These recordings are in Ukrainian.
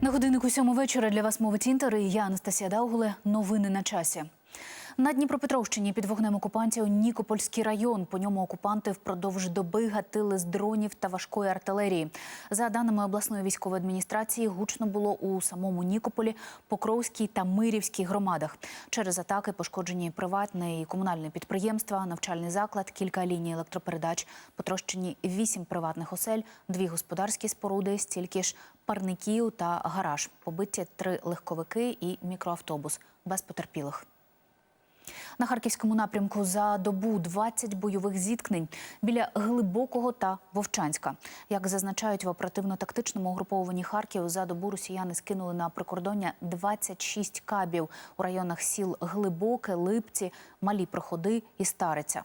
На годиннику сьому вечора для вас мовить інтер і я Анастасія Даугуле. Новини на часі. На Дніпропетровщині під вогнем окупантів Нікопольський район. По ньому окупанти впродовж доби гатили з дронів та важкої артилерії. За даними обласної військової адміністрації, гучно було у самому Нікополі, Покровській та Мирівській громадах. Через атаки пошкоджені приватне і комунальне підприємства, навчальний заклад, кілька ліній електропередач, потрощені вісім приватних осель, дві господарські споруди, стільки ж парників та гараж. Побиті три легковики і мікроавтобус без потерпілих. На харківському напрямку за добу 20 бойових зіткнень біля глибокого та Вовчанська. Як зазначають в оперативно-тактичному угрупованні Харків, за добу росіяни скинули на прикордоння 26 кабів у районах сіл Глибоке, Липці, Малі Проходи і Стариця.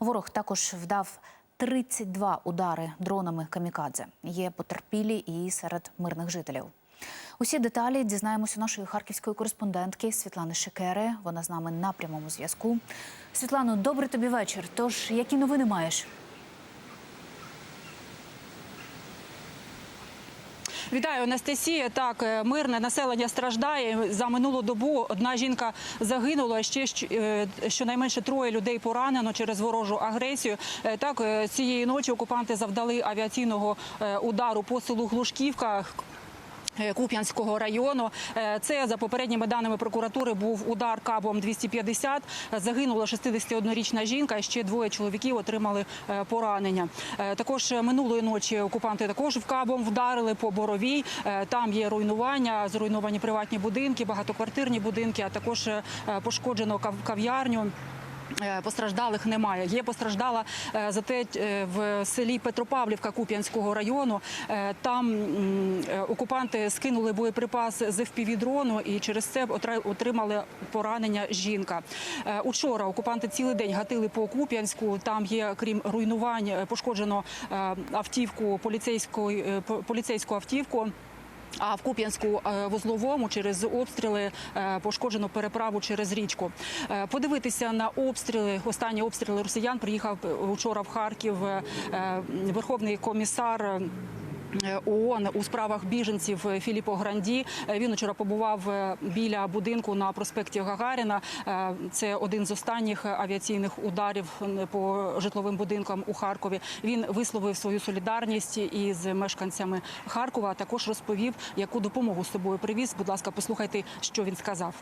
Ворог також вдав 32 удари дронами камікадзе. Є потерпілі і серед мирних жителів. Усі деталі дізнаємося нашої харківської кореспондентки Світлани Шикери. Вона з нами на прямому зв'язку. Світлано, добрий тобі вечір. Тож, які новини маєш? Вітаю, Анастасія. Так, е, мирне населення страждає. За минулу добу одна жінка загинула. Ще е, щонайменше троє людей поранено через ворожу агресію. Е, Так, цієї ночі окупанти завдали авіаційного удару по селу Глушківка. Е, Куп'янського району Е, це за попередніми даними прокуратури був удар кабом 250. Загинула 61-річна жінка. Ще двоє чоловіків отримали е, поранення. Також минулої ночі окупанти також в кабом вдарили по боровій. Там є руйнування, зруйновані приватні будинки, багатоквартирні будинки, а також пошкоджено кав'ярню. Е, Постраждалих немає. Є постраждала е, зате е, в селі Петропавлівка Куп'янського району. Там окупанти скинули боєприпас з FPV-дрону і через це отримали поранення жінка. Учора окупанти цілий день гатили по Куп'янську. Там є, крім руйнувань, пошкоджено автівку поліцейської поліцейську автівку. А в Куп'янську е, вузловому через обстріли е, пошкоджено переправу через річку. Е, Подивитися на обстріли. Останні обстріли росіян приїхав учора в Харків верховний комісар. Е, ООН у справах біженців Філіппо Гранді. Е, Він вчора побував е, біля будинку на проспекті Гагаріна. Е, Це один з останніх авіаційних ударів по житловим будинкам у Харкові. Він висловив свою солідарність із мешканцями Харкова. а Також розповів, яку допомогу з собою привіз. Будь ласка, послухайте, що він сказав.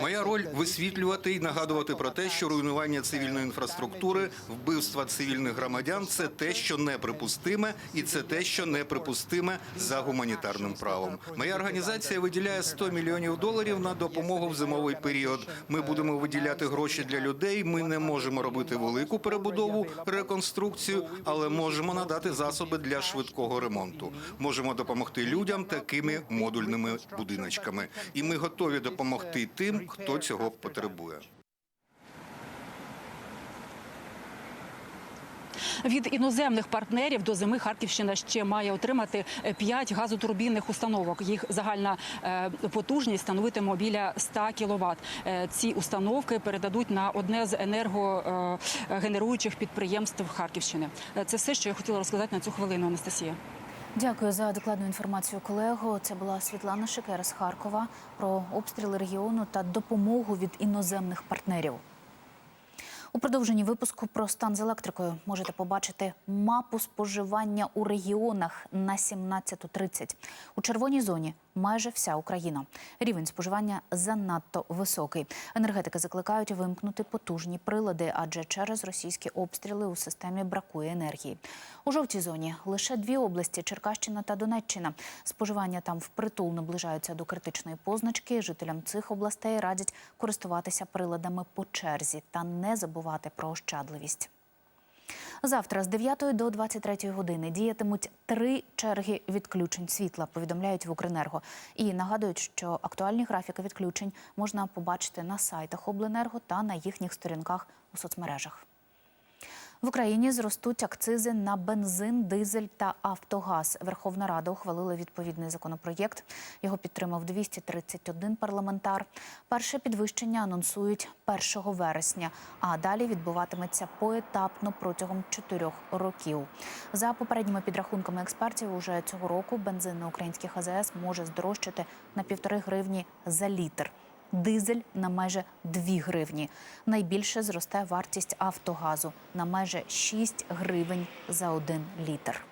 Моя роль висвітлювати і нагадувати про те, що руйнування цивільної інфраструктури, вбивства цивільних громадян це те, що неприпустиме, і це те, що неприпустиме за гуманітарним правом. Моя організація виділяє 100 мільйонів доларів на допомогу в зимовий період. Ми будемо виділяти гроші для людей. Ми не можемо робити велику перебудову, реконструкцію, але можемо надати засоби для швидкого ремонту. Можемо допомогти людям такими модульними будиночками, і ми готові допомогти тим, хто цього потребує. Від іноземних партнерів до зими Харківщина ще має отримати 5 газотурбінних установок. Їх загальна е, потужність становитиме біля 100 кВт. Ці установки передадуть на одне з енергогенеруючих підприємств Харківщини. Е, Це все, що я хотіла розказати на цю хвилину, Анастасія. Дякую за докладну інформацію, колего. Це була Світлана Шикера з Харкова про обстріли регіону та допомогу від іноземних партнерів. У продовженні випуску про стан з електрикою можете побачити мапу споживання у регіонах на 17.30. У червоній зоні майже вся Україна. Рівень споживання занадто високий. Енергетики закликають вимкнути потужні прилади, адже через російські обстріли у системі бракує енергії. У жовтій зоні лише дві області Черкащина та Донеччина. Споживання там впритул наближаються до критичної позначки. Жителям цих областей радять користуватися приладами по черзі та не забувати про ощадливість. Завтра з 9 до 23 години діятимуть три черги відключень світла, повідомляють в Укренерго. І нагадують, що актуальні графіки відключень можна побачити на сайтах Обленерго та на їхніх сторінках у соцмережах. В Україні зростуть акцизи на бензин, дизель та автогаз. Верховна Рада ухвалила відповідний законопроєкт. Його підтримав 231 парламентар. Перше підвищення анонсують 1 вересня, а далі відбуватиметься поетапно протягом чотирьох років. За попередніми підрахунками експертів, уже цього року бензин на українських АЗС може здорожчати на півтори гривні за літр. Дизель на майже 2 гривні. Найбільше зросте вартість автогазу на майже 6 гривень за 1 літр.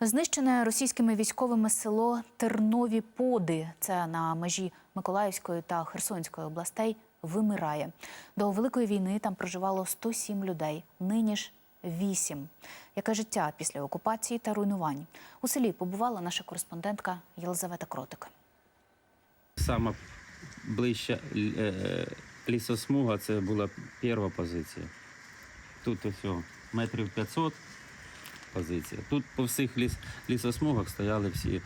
Знищене російськими військовими село Тернові Поди, це на межі Миколаївської та Херсонської областей, вимирає. До великої війни там проживало 107 людей. Нині ж 8. Яке життя після окупації та руйнувань? У селі побувала наша кореспондентка Єлизавета Кротик. Сама ближча е, лісосмуга це була перша позиція. Тут ось метрів 500 позиція. Тут по всіх ліс, лісосмугах стояли всі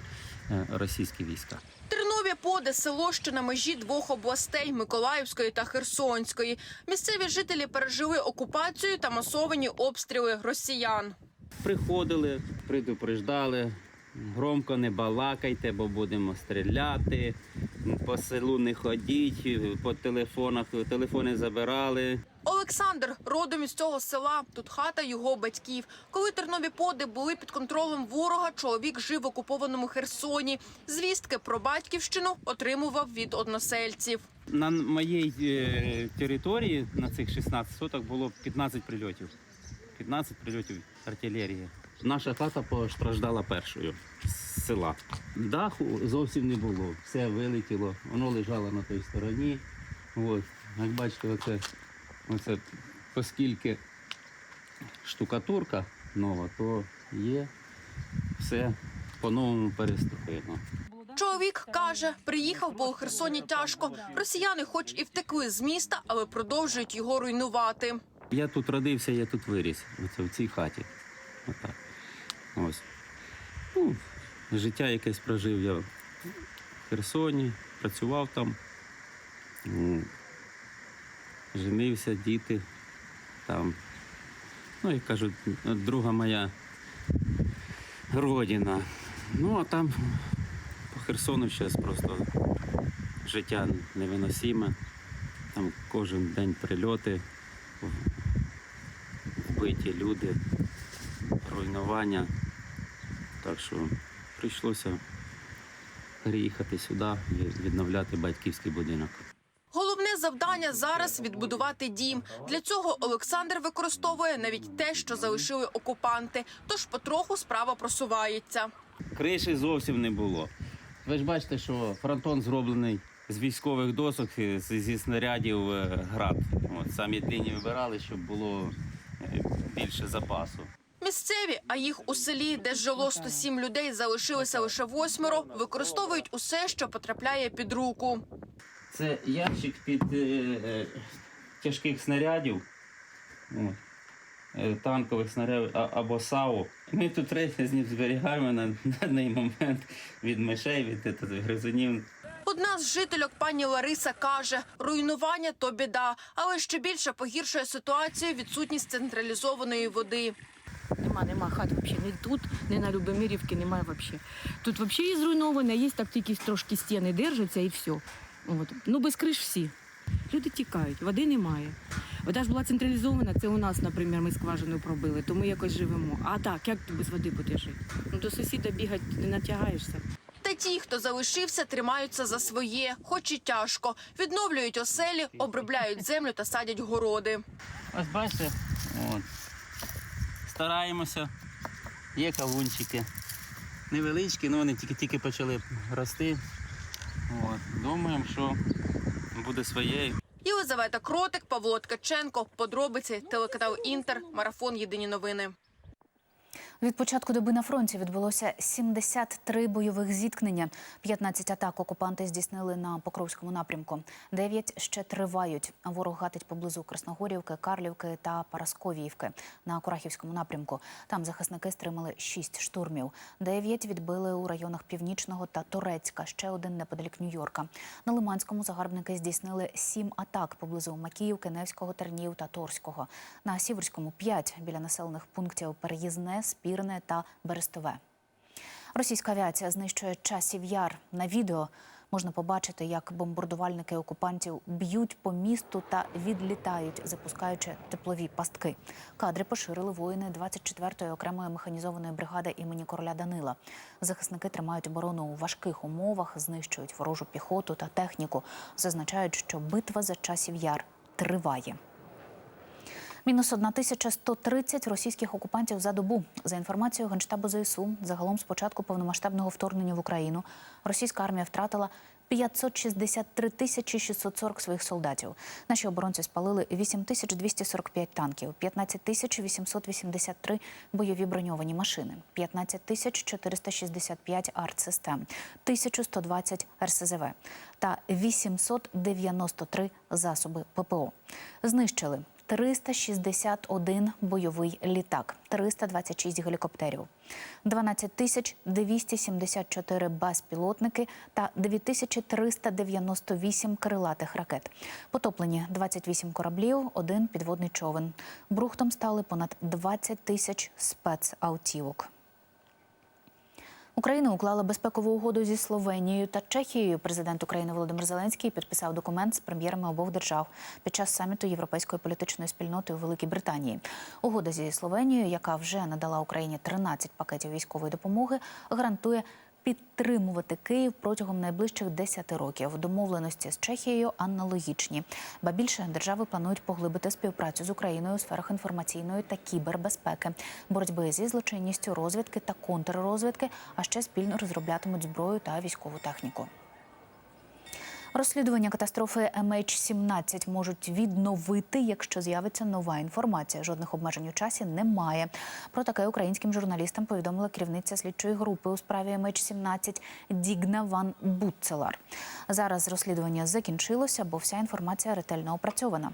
е, російські війська. Тернові поди село, що на межі двох областей Миколаївської та Херсонської. Місцеві жителі пережили окупацію та масовані обстріли росіян. Приходили, предупреждали. Громко не балакайте, бо будемо стріляти. По селу не ходіть, по телефонах телефони забирали. Олександр родом із цього села. Тут хата його батьків. Коли тернові поди були під контролем ворога, чоловік жив в окупованому Херсоні. Звістки про батьківщину отримував від односельців. На моїй е, території на цих 16 соток було 15 прильотів. 15 прильотів артилерії. Наша хата постраждала першою з села. Даху зовсім не було. Все вилетіло, воно лежало на той стороні. От. Як бачите, оце, оце оскільки штукатурка нова, то є все по-новому перестроєно. Чоловік каже, приїхав, бо у Херсоні тяжко. Росіяни, хоч і втекли з міста, але продовжують його руйнувати. Я тут родився, я тут виріс. Оце в цій хаті. Отак. Ось. Ну, життя якесь прожив я в Херсоні, працював там. Ну, Женився, діти там. Ну, як кажуть, друга моя родина. Ну, а там по Херсону зараз просто життя невиносиме. Там кожен день прильоти, вбиті люди, руйнування. Так що прийшлося переїхати сюди і відновляти батьківський будинок. Головне завдання зараз відбудувати дім. Для цього Олександр використовує навіть те, що залишили окупанти. Тож потроху справа просувається. Криші зовсім не було. Ви ж бачите, що фронтон зроблений з військових досок, е, зі снарядів е, град. От, самі длінні вибирали, щоб було е, більше запасу. Місцеві, а їх у селі, де жило 107 людей, залишилося лише восьмеро, використовують усе, що потрапляє під руку. Це ящик під е, е, тяжких снарядів, е, танкових снарядів а- або САУ. Ми тут речі з них зберігаємо на даний момент від мишей, від е, тут, гризунів. Одна з жительок пані Лариса каже, руйнування то біда, але ще більше погіршує ситуацію відсутність централізованої води. Нема, нема хат взагалі. Ні тут, ні на Любомирівці немає взагалі. Тут взагалі є зруйноване, є так тільки трошки стіни держаться і все. От. Ну без криш всі. Люди тікають, води немає. Вода ж була централізована, це у нас, наприклад, ми скважину пробили, то ми якось живемо. А так, як ти без води будеш жити? Ну до сусіда бігати не натягаєшся. Та ті, хто залишився, тримаються за своє, хоч і тяжко. Відновлюють оселі, обробляють землю та садять городи. Ось бачите, от. Стараємося. Є кавунчики. Невеличкі, але вони тільки-тільки почали рости. От. Думаємо, що буде своєю. Єлизавета Кротик, Павло Ткаченко. Подробиці телеканал Інтер. Марафон Єдині новини. Від початку доби на фронті відбулося 73 бойових зіткнення. 15 атак окупанти здійснили на Покровському напрямку. Дев'ять ще тривають. Ворог гатить поблизу Красногорівки, Карлівки та Парасковіївки на Курахівському напрямку. Там захисники стримали 6 штурмів. Дев'ять відбили у районах Північного та Турецька. Ще один неподалік Нью-Йорка. На Лиманському загарбники здійснили 7 атак поблизу Макіївки, Невського, Тернів та Торського. На Сіверському 5 біля населених пунктів Переїзне, Спірне та Берестове. Російська авіація знищує часів яр. На відео можна побачити, як бомбардувальники окупантів б'ють по місту та відлітають, запускаючи теплові пастки. Кадри поширили воїни 24-ї окремої механізованої бригади імені короля Данила. Захисники тримають оборону у важких умовах, знищують ворожу піхоту та техніку. Зазначають, що битва за часів яр триває. Мінус 1130 російських окупантів за добу. За інформацією Генштабу ЗСУ, загалом з початку повномасштабного вторгнення в Україну російська армія втратила 563 тисячі 640 своїх солдатів. Наші оборонці спалили 8245 танків, 15 тисяч 883 бойові броньовані машини, 15 тисяч 465 артсистем, 1120 РСЗВ та 893 засоби ППО. Знищили 361 бойовий літак, 326 гелікоптерів, 12 тисяч 274 безпілотники та 9398 крилатих ракет. Потоплені 28 кораблів, один підводний човен. Брухтом стали понад 20 тисяч спецавтівок. Україна уклала безпекову угоду зі Словенією та Чехією. Президент України Володимир Зеленський підписав документ з прем'єрами обох держав під час саміту Європейської політичної спільноти у Великій Британії. Угода зі Словенією, яка вже надала Україні 13 пакетів військової допомоги, гарантує підтримувати Київ протягом найближчих 10 років. Домовленості з Чехією аналогічні. Ба більше держави планують поглибити співпрацю з Україною у сферах інформаційної та кібербезпеки, боротьби зі злочинністю, розвідки та контррозвідки, а ще спільно розроблятимуть зброю та військову техніку. Розслідування катастрофи MH17 можуть відновити, якщо з'явиться нова інформація. Жодних обмежень у часі немає. Про таке українським журналістам повідомила керівниця слідчої групи у справі MH17 Дігна Ван Буцелар. Зараз розслідування закінчилося, бо вся інформація ретельно опрацьована.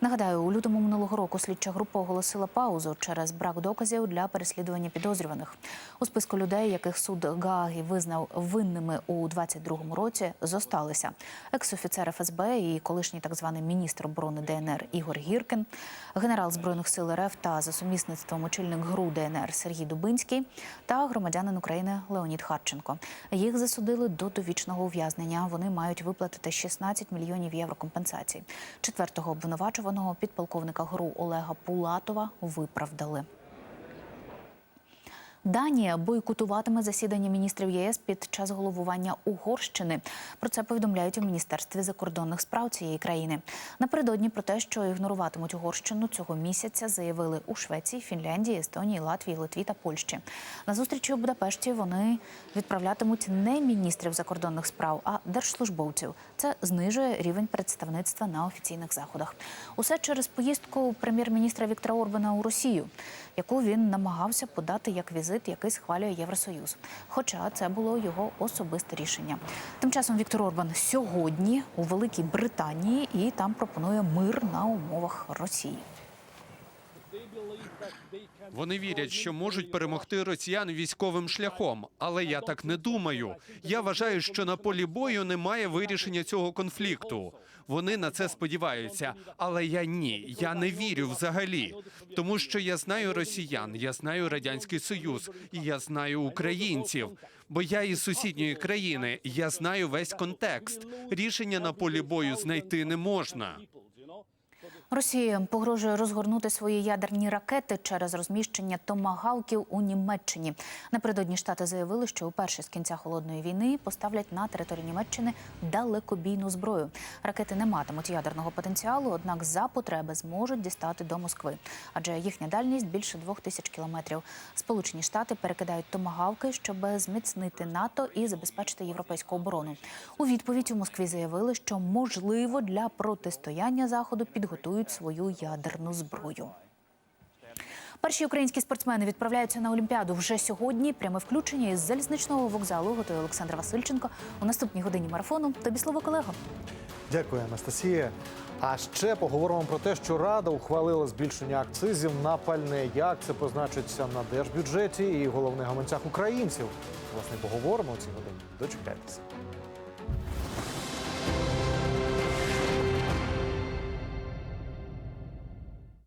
Нагадаю, у лютому минулого року слідча група оголосила паузу через брак доказів для переслідування підозрюваних. У списку людей, яких суд Гааги визнав винними у 22-му році, зосталися екс-офіцер ФСБ і колишній так званий міністр оборони ДНР Ігор Гіркін, генерал збройних сил РФ та за сумісництвом очільник ГРУ ДНР Сергій Дубинський та громадянин України Леонід Харченко. Їх засудили до довічного ув'язнення. Вони мають виплатити 16 мільйонів євро компенсації. Четвертого обвинувачуваного підполковника ГРУ Олега Пулатова виправдали. Данія бойкотуватиме засідання міністрів ЄС під час головування Угорщини. Про це повідомляють у міністерстві закордонних справ цієї країни. Напередодні про те, що ігноруватимуть Угорщину цього місяця, заявили у Швеції, Фінляндії, Естонії, Латвії, Литві та Польщі. На зустрічі у Будапешті вони відправлятимуть не міністрів закордонних справ, а держслужбовців. Це знижує рівень представництва на офіційних заходах. Усе через поїздку прем'єр-міністра Віктора Орбана у Росію, яку він намагався подати як візит, який схвалює Євросоюз. Хоча це було його особисте рішення. Тим часом Віктор Орбан сьогодні у Великій Британії і там пропонує мир на умовах Росії. Вони вірять, що можуть перемогти росіян військовим шляхом, але я так не думаю. Я вважаю, що на полі бою немає вирішення цього конфлікту. Вони на це сподіваються, але я ні, я не вірю взагалі, тому що я знаю росіян, я знаю радянський союз, і я знаю українців. Бо я із сусідньої країни, я знаю весь контекст. Рішення на полі бою знайти не можна. Росія погрожує розгорнути свої ядерні ракети через розміщення томагавків у Німеччині. Напередодні штати заявили, що уперше з кінця холодної війни поставлять на територію Німеччини далекобійну зброю. Ракети не матимуть ядерного потенціалу, однак за потреби зможуть дістати до Москви, адже їхня дальність більше двох тисяч кілометрів. Сполучені Штати перекидають томагавки, щоб зміцнити НАТО і забезпечити європейську оборону. У відповідь у Москві заявили, що можливо для протистояння заходу підготують свою ядерну зброю. Перші українські спортсмени відправляються на Олімпіаду вже сьогодні. Пряме включення із залізничного вокзалу готує Олександр Васильченко. У наступній годині марафону. Тобі слово колего. Дякую, Анастасія. А ще поговоримо про те, що Рада ухвалила збільшення акцизів на пальне. Як це позначиться на держбюджеті і головних гаманцях українців? Власне, поговоримо у цій годині. Дочекайтеся.